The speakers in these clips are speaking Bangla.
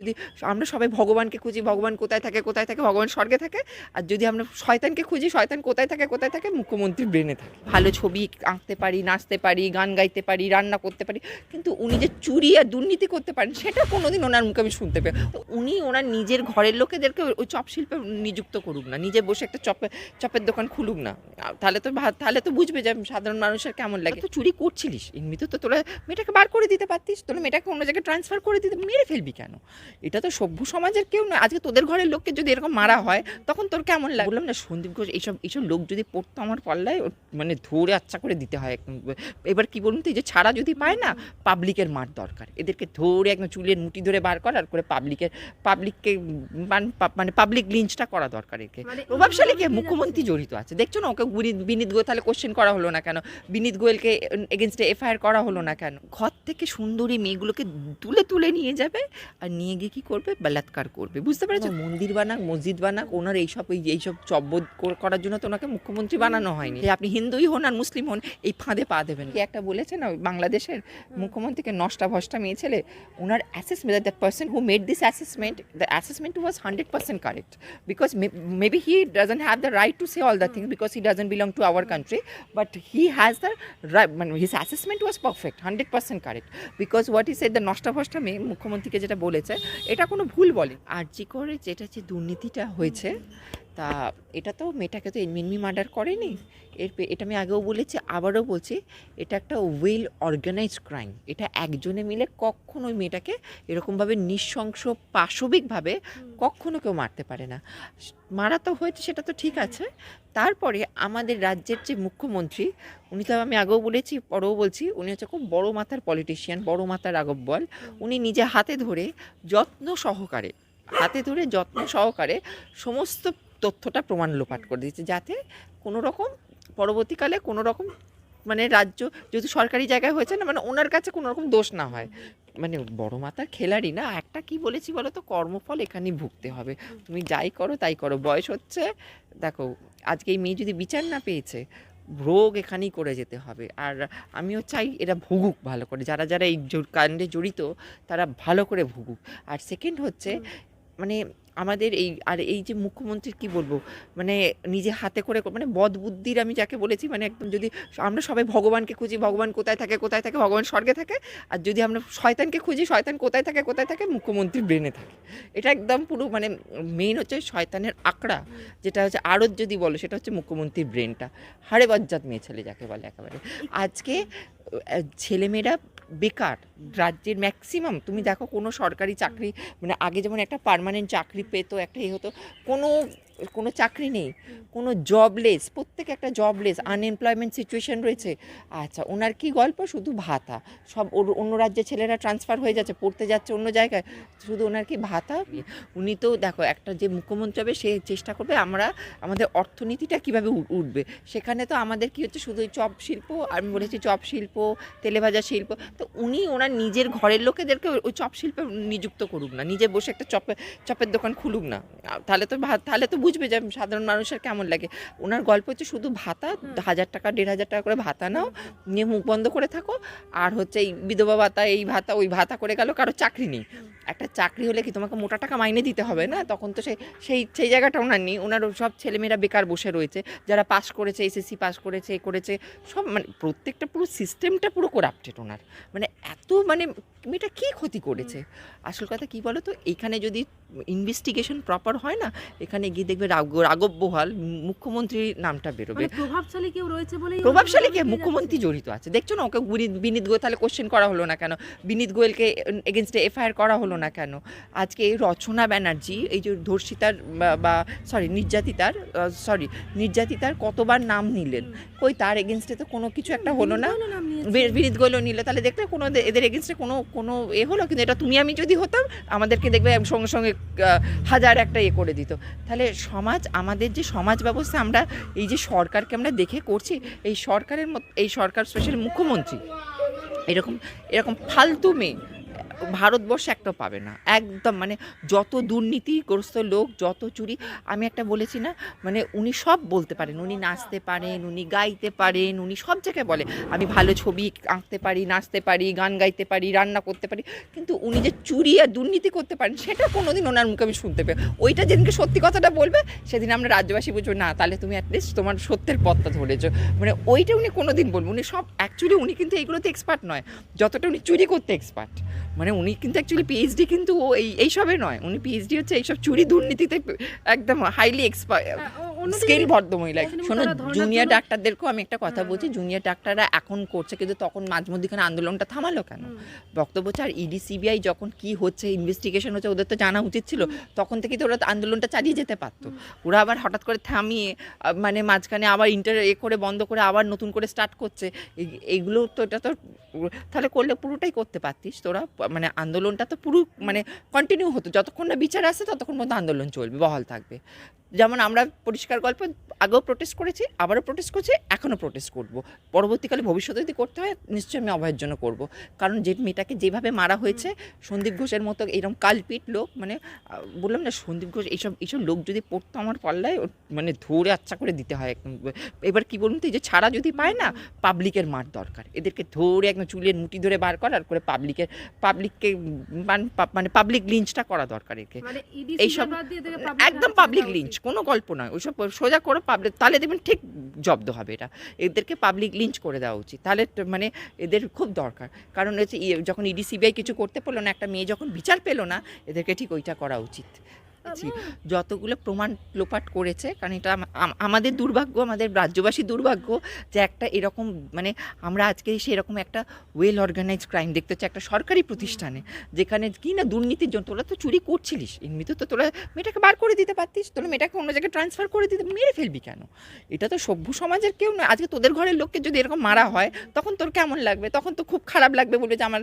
যদি আমরা সবাই ভগবানকে খুঁজি, ভগবান কোথায় থাকে কোথায় থাকে, ভগবান স্বর্গে থাকে। আর যদি আমরা শয়তানকে খুঁজি, শয়তান কোথায় থাকে কোথায় থাকে মুখ্যমন্ত্রী ব্রেনে থাকে। ভালো ছবি আঁকতে পারি, নাচতে পারি, গান গাইতে পারি, রান্না করতে পারি, কিন্তু উনি যে চুরি আর দুর্নীতি করতে পারেন, সেটা কোনোদিন ওনার মুখে আমি শুনতে পাই উনি ওনার নিজের ঘরের লোকেদেরকে ওই চপ শিল্পে নিযুক্ত করুক না, নিজে বসে একটা চপে, চপের দোকান খুলুক না। তাহলে তো তাহলে তো বুঝবে যে সাধারণ মানুষের কেমন লাগে। তো চুরি করছিলিস এমনিতে তো তোরা মেয়েটাকে বার করে দিতে পারতিস, তোরা মেয়েটাকে অন্য জায়গায় ট্রান্সফার করে দিতে, মেরে ফেলবি কেন? এটা তো সভ্য সমাজের কেউ নয় আজকে তোদের ঘরের লোককে যদি এরকম মারা হয় তখন তোর কেমন লাগে বললাম না সন্দীপ ঘোষ এইসব এইসব লোক যদি পড়তো আমার পাল্লায় মানে ধরে আচ্ছা করে দিতে হয় একদম। এবার কি বলুন তো এই যে ছাড়া যদি পায় না পাবলিকের মার দরকার। এদেরকে ধরে একদম চুলের মুঠি ধরে বার কর আর করে পাবলিকের পাবলিককে মানে পাবলিক লিঞ্চটা করা দরকার একে। মানে প্রভাবশালী কে? মুখ্যমন্ত্রী জড়িত আছে। দেখছ না ওকে বিনীত- বিনীত গোয়েল তাহলে কোশ্চেন করা হলো না কেন? বিনীত গোয়েলকে এগেনস্টে এফআইআর করা হলো না কেন? ঘর থেকে সুন্দরী মেয়েগুলোকে তুলে তুলে নিয়ে যাবে আর নিয়ে গিয়ে কি করবে? বলাৎকার করবে। বুঝতে পেরেছ? মন্দির বানাক মসজিদ বানাক ওনার এইসব এই এইসব চব্বদ করার জন্য তো ওনাকে মুখ্যমন্ত্রী বানানো হয়নি। যে আপনি হিন্দুই হন আর মুসলিম হন এই ফাঁদে পা দেবেন কি একটা বলেছে না বাংলাদেশের মুখ্যমন্ত্রীকে নষ্টা ভষ্টা মেয়ে ছেলে ওনার assessment the person who made this assessment the assessment was hundred percent correct because maybe he doesn't have the right to say all the things because he doesn't belong to our country but he has the right মানে his assessment was perfect 100% correct because what he a the নষ্টা ফষ্টা মেয়ে মুখ্যমন্ত্রীকে যেটা বলেছে এটা কোনো ভুল বলে। আর জি করে যেটা যে দুর্নীতিটা হয়েছে তা এটা তো মেয়েটাকে তো এমনি মার্ডার করেনি। এর এটা আমি আগেও বলেছি আবারও বলছি এটা একটা ওয়েল অর্গানাইজড ক্রাইম এটা একজনে মিলে কখনো ওই মেয়েটাকে এরকমভাবে নৃশংস পাশবিকভাবে কখনো কেউ মারতে পারে না। মারা তো হয়েছে সেটা তো ঠিক আছে। তারপরে আমাদের রাজ্যের যে মুখ্যমন্ত্রী উনি তো আমি আগেও বলেছি পরেও বলছি উনি হচ্ছে খুব বড় মাথার পলিটিশিয়ান বড় মাথার আগব্বল উনি নিজে হাতে ধরে যত্ন সহকারে হাতে ধরে যত্ন সহকারে সমস্ত তথ্যটা প্রমাণ লোপাট করে দিয়েছে যাতে কোনো রকম পরবর্তীকালে কোনো রকম মানে রাজ্য যেহেতু সরকারি জায়গায় হয়েছে না মানে ওনার কাছে কোনো রকম দোষ না হয়। মানে বড় মাতার খেলাড়ি না, একটা কি বলেছি বলো তো? কর্মফল এখানেই ভুগতে হবে। তুমি যাই করো, তাই করো। বয়স হচ্ছে, দেখো, আজকে এই মেয়ে যদি বিচার না পেয়েছে ভোগ এখানেই করে যেতে হবে। আর আমিও চাই এরা ভুগুক ভালো করে। যারা যারা এই কাণ্ডে জড়িত, তারা ভালো করে ভুগুক। আর সেকেন্ড হচ্ছে মানে আমাদের এই আর এই যে মুখ্যমন্ত্রীর কি বলব? মানে নিজে হাতে করে মানে বদ বুদ্ধির আমি যাকে বলেছি মানে একদম যদি আমরা সবাই ভগবানকে খুঁজি ভগবান কোথায় থাকে কোথায় থাকে ভগবান স্বর্গে থাকে আর যদি আমরা শয়তানকে খুঁজি শয়তান কোথায় থাকে কোথায় থাকে মুখ্যমন্ত্রীর ব্রেনে থাকে। এটা একদম পুরো মানে মেইন হচ্ছে শয়তানের আঁকড়া যেটা হচ্ছে আড়ত যদি বলো সেটা হচ্ছে মুখ্যমন্ত্রীর ব্রেনটা হাড়ে বজ্জাত মেয়ে ছেলে যাকে বলে একেবারে। আজকে ছেলেমেয়েরা বেকার, রাজ্যের ম্যাক্সিমাম তুমি দেখো কোনো সরকারি চাকরি মানে আগে যেমন একটা পারমানেন্ট চাকরি পেতো, একটা এ হতো, কোনো কোনো চাকরি নেই, কোনো জবলেস প্রত্যেকে একটা জবলেস আনএমপ্লয়মেন্ট সিচুয়েশন রয়েছে। আচ্ছা ওনার কি গল্প? শুধু ভাতা। সব অন্য রাজ্যে ছেলেরা ট্রান্সফার হয়ে যাচ্ছে, পড়তে যাচ্ছে অন্য জায়গায়। শুধু ওনার কি ভাতা? উনি তো দেখো, একটা যে মুখ্যমন্ত্রী হবে, সে চেষ্টা করবে আমরা, আমাদের অর্থনীতিটা কীভাবে উঠবে। সেখানে তো আমাদের কি হচ্ছে, শুধু চপ শিল্প, আমি বলেছি চপ শিল্প, তেলেভাজা শিল্প, তো উনি ওনার নিজের ঘরের লোকেদেরকে ওই- চপ শিল্পে নিযুক্ত করুক না। নিজে বসে একটা চপে, চপের দোকান খুলুক না। তাহলে তো তাহলে তো বুঝবে যে সাধারণ মানুষের কেমন লাগে। ওনার গল্প হচ্ছে শুধু ভাতা হাজার টাকা দেড় হাজার টাকা করে ভাতা নাও নিয়ে মুখ বন্ধ করে থাকো। আর হচ্ছে এই বিধবা ভাতা এই ভাতা ওই ভাতা করে গেল কারও চাকরি নেই। একটা চাকরি হলে কি তোমাকে মোটা টাকা মাইনে দিতে হবে না? তখন তো সেই সেই সেই জায়গাটা ওনার নেই। ওনার সব ছেলেমেয়েরা বেকার বসে রয়েছে। যারা পাস করেছে এসএসসি পাস করেছে এ করেছে সব মানে প্রত্যেকটা পুরো সিস্টেমটা পুরো করাপ্টেড ওনার। মানে এত মানে মেয়েটা কী ক্ষতি করেছে? আসল কথা কি বলো তো এখানে যদি ইনভেস্টিগেশন প্রপার হয় না এখানে গিয়ে দেখবে রাঘব বোহাল মুখ্যমন্ত্রীর নামটা বেরোবে। মানে প্রভাবশালী কেউ রয়েছে বলে প্রভাবশালী কে? মুখ্যমন্ত্রী জড়িত আছে। দেখছ না ওকে বিনীত গোয়েল? তাহলে কোশ্চেন করা হলো না কেন? বিনীত গোয়েলকে এগেনস্টে এফআইআর করা হলো না কেন? আজকে এই রচনা ব্যানার্জি এই যে ধর্ষিতার বা- সরি নির্যাতিতার সরি নির্যাতিতার কতবার নাম নিলেন? কই তার এগেনস্টে তো কোনো কিছু একটা হলো না। বিনীত গোয়েলও নিল। তাহলে দেখলে কোনো এদের- এদের এগেনস্টে কোনো কোনো এ হলো, কিন্তু এটা তুমি আমি যদি হতাম, আমাদেরকে দেখবে সঙ্গে সঙ্গে হাজার একটা এ করে দিত। তাহলে সমাজ, আমাদের যে সমাজ ব্যবস্থা আমরা, এই যে সরকারকে আমরা দেখে করছি, এই সরকারের এই সরকার স্পেশাল মুখ্যমন্ত্রী, এরকম এরকম ফালতু মেয়ে ভারতবর্ষে একটা পাবে না। একদম মানে যত দুর্নীতিগ্রস্ত লোক, যত চুরি, আমি একটা বলেছি না মানে উনি সব বলতে পারেন, উনি নাচতে পারেন, উনি গাইতে পারেন, উনি সব জায়গায় বলে, আমি ভালো ছবি আঁকতে পারি, নাচতে পারি, গান গাইতে পারি, রান্না করতে পারি, কিন্তু উনি যে চুরি আর দুর্নীতি করতে পারেন, সেটা কোনোদিন ওনার মুখে আমি শুনতে পাই ওইটা যেদিনকে সত্যি কথাটা বলবে, সেদিন আমরা রাজ্যবাসী বুঝব, না, তাহলে তুমি অ্যাটলিস্ট তোমার সত্যের পথটা ধরেছো। মানে ওইটা উনি কোনোদিন বলব, উনি সব অ্যাকচুয়ালি উনি কিন্তু এইগুলোতে এক্সপার্ট নয়, যতটা উনি চুরি করতে এক্সপার্ট মানে উনি কিন্তু অ্যাকচুয়ালি পিএইচডি কিন্তু এই এইসবে নয়। উনি পিএইচডি হচ্ছে এইসব চুরি দুর্নীতিতে একদম হাইলি এক্সপার্ট স্কিল ভদ্র মহিলা শোনো জুনিয়র ডাক্তারদেরকেও আমি একটা কথা হ্যাঁ, বলছি জুনিয়র ডাক্তাররা এখন করছে কিন্তু তখন মাঝ মধ্যখানে আন্দোলনটা থামালো কেন? বক্তব্য হচ্ছে আর ইডি সিবিআই যখন কি হচ্ছে ইনভেস্টিগেশন হচ্ছে ওদের তো জানা উচিত ছিল তখন থেকে তো ওরা আন্দোলনটা চালিয়ে যেতে পারতো। ওরা আবার হঠাৎ করে থামিয়ে মানে মাঝখানে আবার ইন্টার এ করে বন্ধ করে আবার নতুন করে স্টার্ট করছে। এই- এইগুলো তো এটা তো তাহলে করলে পুরোটাই করতে পারতিস তোরা? মানে আন্দোলনটা তো পুরো মানে কন্টিনিউ হতো। যতক্ষণ না বিচার আসে ততক্ষণ পর্যন্ত আন্দোলন চলবে বহাল থাকবে। যেমন আমরা পরিষ্কার গল্প আগেও প্রোটেস্ট করেছি আবারও প্রোটেস্ট করছি এখনও প্রোটেস্ট করব। পরবর্তীকালে ভবিষ্যতে যদি করতে হয় নিশ্চয়ই আমি অভয়ের জন্য করব। কারণ যে মেয়েটাকে যেভাবে মারা হয়েছে সন্দীপ ঘোষের মতো এরকম কালপিট লোক মানে বললাম না সন্দীপ ঘোষ এইসব এইসব লোক যদি পড়তো আমার পাল্লায় মানে ধরে আচ্ছা করে দিতে হয় একদম। এবার কি বলুন তো এই যে ছাড়া যদি পায় না পাবলিকের মার দরকার। এদেরকে ধরে একদম চুলের মুঠি ধরে বার করা আর করে পাবলিকের পাবলিককে মানে পাবলিক লিঞ্চটা করা দরকার একে। মানে এইসব একদম পাবলিক লিঞ্চ। কোনো গল্প নয়, ওইসব সোজা করে পাবলিক তাহলে দেখবেন ঠিক জব্দ হবে এটা। এদেরকে পাবলিক লিঞ্চ করে দেওয়া উচিত। তাহলে মানে এদের খুব দরকার। কারণ হচ্ছে ইয়ে- যখন ইডি সিবিআই কিছু করতে পারল না, একটা মেয়ে যখন বিচার পেল না, এদেরকে ঠিক ওইটা করা উচিত। জি, যতগুলো প্রমাণ লোপাট করেছে কারণ এটা আম- আম- আমাদের দুর্ভাগ্য আমাদের রাজ্যবাসী দুর্ভাগ্য যে একটা এরকম মানে আমরা আজকে সেরকম একটা ওয়েল অর্গানাইজ ক্রাইম দেখতে হচ্ছে একটা সরকারি প্রতিষ্ঠানে যেখানে কি না দুর্নীতির জন্য তোরা তো চুরি করছিলিস এমনিতে তো তোরা মেয়েটাকে বার করে দিতে পারতিস তোরা মেয়েটাকে অন্য জায়গায় ট্রান্সফার করে দিতে মেরে ফেলবি কেন? এটা তো সভ্য সমাজের কেউ নয় আজকে তোদের ঘরের লোককে যদি এরকম মারা হয় তখন তোর কেমন লাগবে? তখন তো খুব খারাপ লাগবে বলে যে আমার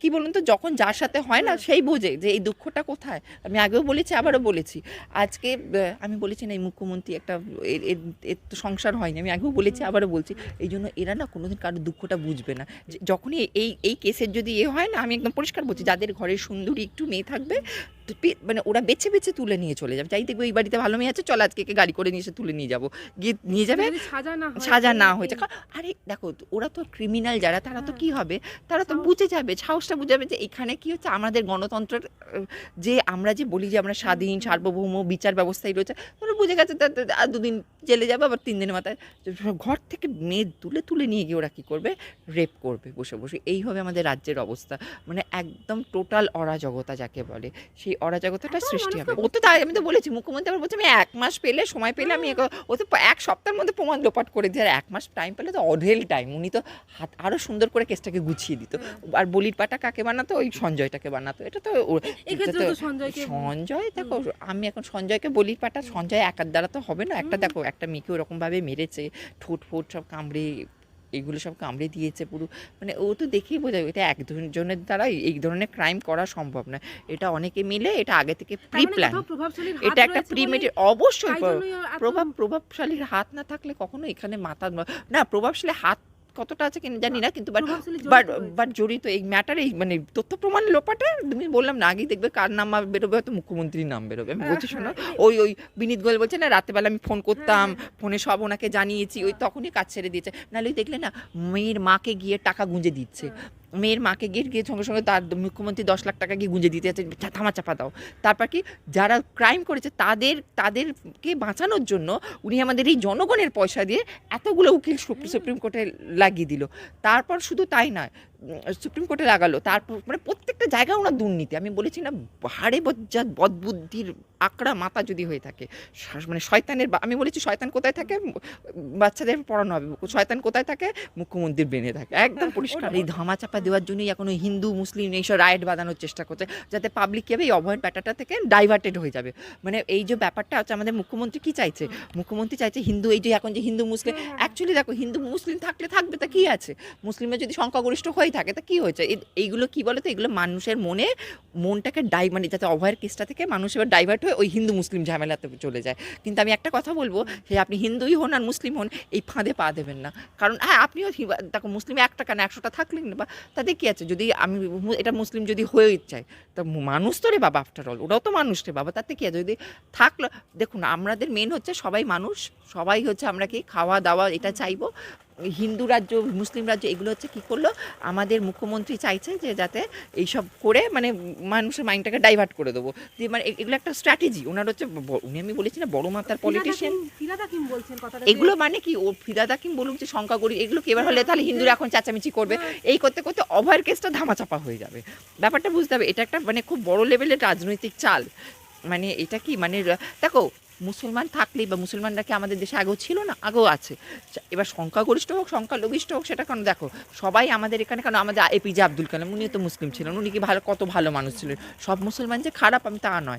কি বলুন তো যখন যার সাথে হয় না সেই বোঝে যে এই দুঃখটা কোথায়? আমি আগেও বলেছি আবারও বলেছি। আজকে আমি বলেছি না এই মুখ্যমন্ত্রী একটা এর তো সংসার হয়নি। আমি আগেও বলেছি, আবারও বলছি, এই জন্য এরা না কোনো দিন কারোর দুঃখটা বুঝবে না। যখনই এই এই কেসের যদি এ হয় না, আমি একদম পরিষ্কার বলছি, যাদের ঘরে সুন্দরী একটু মেয়ে থাকবে মানে ওরা বেছে বেছে তুলে নিয়ে চলে যাবে। চাই দেখবে এই বাড়িতে ভালো মেয়ে আছে চল আজকে গাড়ি করে নিয়ে এসে তুলে নিয়ে যাব। গিয়ে নিয়ে যাবে সাজা না সাজা না এই- হয়েছে। আরে দেখো ওরা তো ক্রিমিনাল যারা তারা তো হ্যাঁ। কি হবে? তারা তো বুঝে যাবে সাহসটা বুঝে যাবে যে এখানে কি হচ্ছে? আমাদের গণতন্ত্রের যে আমরা যে বলি যে আমরা স্বাধীন সার্বভৌম বিচার ব্যবস্থায় রয়েছে ওরা বুঝে গেছে দুদিন জেলে যাবে আবার তিন দিনের মাথায় ঘর থেকে মেয়ে তুলে তুলে নিয়ে গিয়ে ওরা কী করবে? রেপ করবে বসে বসে। এই হবে আমাদের রাজ্যের অবস্থা। মানে একদম টোটাল অরাজকতা যাকে বলে। সেই অরাজকতাটা সৃষ্টি হবে। ও তো তাই আমি তো বলেছি মুখ্যমন্ত্রী আবার বলছে আমি এক মাস পেলে সময় পেলে আমি ও তো এক সপ্তাহের মধ্যে প্রমাণ লোপাট করে দিয়ে আর এক মাস টাইম পেলে তো অঢেল টাইম উনি তো হাত আরও সুন্দর করে কেসটাকে গুছিয়ে দিত। আর বলির পাটা কাকে বানাতো? ওই সঞ্জয়টাকে বানাতো। এটা তো সঞ্জয় দেখো আমি এখন সঞ্জয়কে বলির পাটা সঞ্জয় একার দ্বারা তো হবে না। একটা। দেখো একটা মেয়েকে ওরকমভাবে মেরেছে ঠোঁট ফোট সব কামড়ে এগুলো সব কামড়ে দিয়েছে পুরো। মানে ও তো দেখেই বোঝা এটা একজনের দ্বারা এই ধরনের ক্রাইম করা সম্ভব না এটা অনেকে মিলে এটা আগে থেকে প্রি মানে প্ল্যান প্রভাবশালীর হাত এটা একটা প্রিমেডি অবশ্যই প্র- প্রভাব প্রভাবশালীর হাত না থাকলে কখনো এখানে মাথা না প্রভাবশালী হাত কতটা আছে কিনা জানি না কিন্তু বাট বাট জড়িত বাট জড়িত এই ম্যাটারে এই মানে তথ্য প্রমাণ লোপাটা তুমি বললাম না আগেই দেখবে কার নাম বেরোবে হয়তো মুখ্যমন্ত্রীর নাম বেরোবে আমি হ্যাঁ, বলছি শোনো হ্যাঁ, ওই ওই বিনীত গোয়েল বলছে না রাতেবেলা আমি ফোন করতাম হ্যাঁ, ফোনে সব ওনাকে জানিয়েছি ওই তখনই কাজ ছেড়ে দিয়েছে। নাহলে ওই দেখলে না মেয়ের মাকে গিয়ে টাকা গুঁজে দিচ্ছে। মেয়ের মাকে গিয়ে গিয়ে সঙ্গে সঙ্গে তার মুখ্যমন্ত্রী দশ লাখ টাকা গিয়ে গুঁজে দিতে যাচ্ছে "চা- থামা চাপা দাও। তারপর কি যারা ক্রাইম করেছে তাদের তাদেরকে বাঁচানোর জন্য উনি আমাদের এই জনগণের পয়সা দিয়ে এতগুলো উকিল সুপ্রিম কোর্টে লাগিয়ে দিল। তারপর শুধু তাই নয় সুপ্রিম কোর্টে লাগালো তারপর মানে প্রত্যেকটা জায়গায় ওনার দুর্নীতি। আমি বলেছি না হাড়ে বজ্জাত বদবুদ্ধির আকড়া মাথা যদি হয়ে থাকে মানে শয়তানের আমি বলেছি শয়তান কোথায় থাকে? বাচ্চাদের পড়ানো হবে। শয়তান কোথায় থাকে? মুখ্যমন্ত্রীর ব্রেনে থাকে। একদম পরিষ্কার। এই ধামাচাপা দেওয়ার জন্যই এখন ওই হিন্দু মুসলিম এইসব রাইট বাঁধানোর চেষ্টা করছে যাতে পাবলিক কি হবে এই অভয়ের ব্যাটাটা থেকে ডাইভার্টেড হয়ে যাবে। মানে এই যে ব্যাপারটা হচ্ছে আমাদের মুখ্যমন্ত্রী কী চাইছে? মুখ্যমন্ত্রী চাইছে হিন্দু এই যে এখন যে হিন্দু মুসলিম। অ্যাকচুয়ালি দেখো হিন্দু মুসলিম থাকলে থাকবে তা কী আছে? মুসলিমের যদি সংখ্যাগরিষ্ঠ হয়ে সবাই থাকে, তা কি হয়েছে? এইগুলো কি বলে তো এগুলো মানুষের মনে, মনটাকে ডাই মানে যাতে অভয়ের কেসটা থেকে মানুষ এবার ডাইভার্ট হয়ে ওই হিন্দু মুসলিম ঝামেলাতে চলে যায়। কিন্তু আমি একটা কথা বলব যে, আপনি হিন্দুই হন আর মুসলিম হন, এই ফাঁদে পা দেবেন না। কারণ হ্যাঁ আপনিও দেখো, মুসলিম একটা কেন একশোটা থাকলেন না, বা তাতে কী আছে, যদি আমি এটা মুসলিম যদি হয়ে চাই তা মানুষ তো রে বাবা আফটার অল ওরাও তো মানুষ রে বাবা তাতে কী আছে, যদি থাকল, দেখুন, আমাদের মেন হচ্ছে সবাই মানুষ, সবাই হচ্ছে আমরা কি খাওয়া দাওয়া এটা চাইব হিন্দু রাজ্য মুসলিম রাজ্য এগুলো হচ্ছে কি করল? আমাদের মুখ্যমন্ত্রী চাইছে যে যাতে এইসব করে মানে মানুষের মাইন্ডটাকে ডাইভার্ট করে দেবো। যে মানে এগুলো একটা স্ট্র্যাটেজি ওনার হচ্ছে উনি আমি বলেছি না বড় মাতার পলিটিশিয়ান এগুলো মানে কি? ও ফিরাদা কিম বলুক যে সংখ্যাগরিষ্ঠ এগুলো কি এবার হলে তাহলে হিন্দুরা এখন চেঁচামেচি করবে? এই করতে করতে অভয়ের কেসটা ধামাচাপা হয়ে যাবে। ব্যাপারটা বুঝতে হবে এটা একটা মানে খুব বড় লেভেলের রাজনৈতিক চাল। মানে এটা কি? মানে দেখো মুসলমান থাকলেই বা মুসলমানরা কি আমাদের দেশে আগেও ছিল না? আগেও আছে। এবার সংখ্যাগরিষ্ঠ হোক, সংখ্যালঘিষ্ঠ হোক, সেটা কেন দেখো? সবাই আমাদের এখানে কেন? আমাদের এপিজে আব্দুল কালাম, উনিও তো মুসলিম ছিলেন। উনি কি ভালো, কত ভালো মানুষ ছিলেন। সব মুসলমান যে খারাপ আমি তা নয়।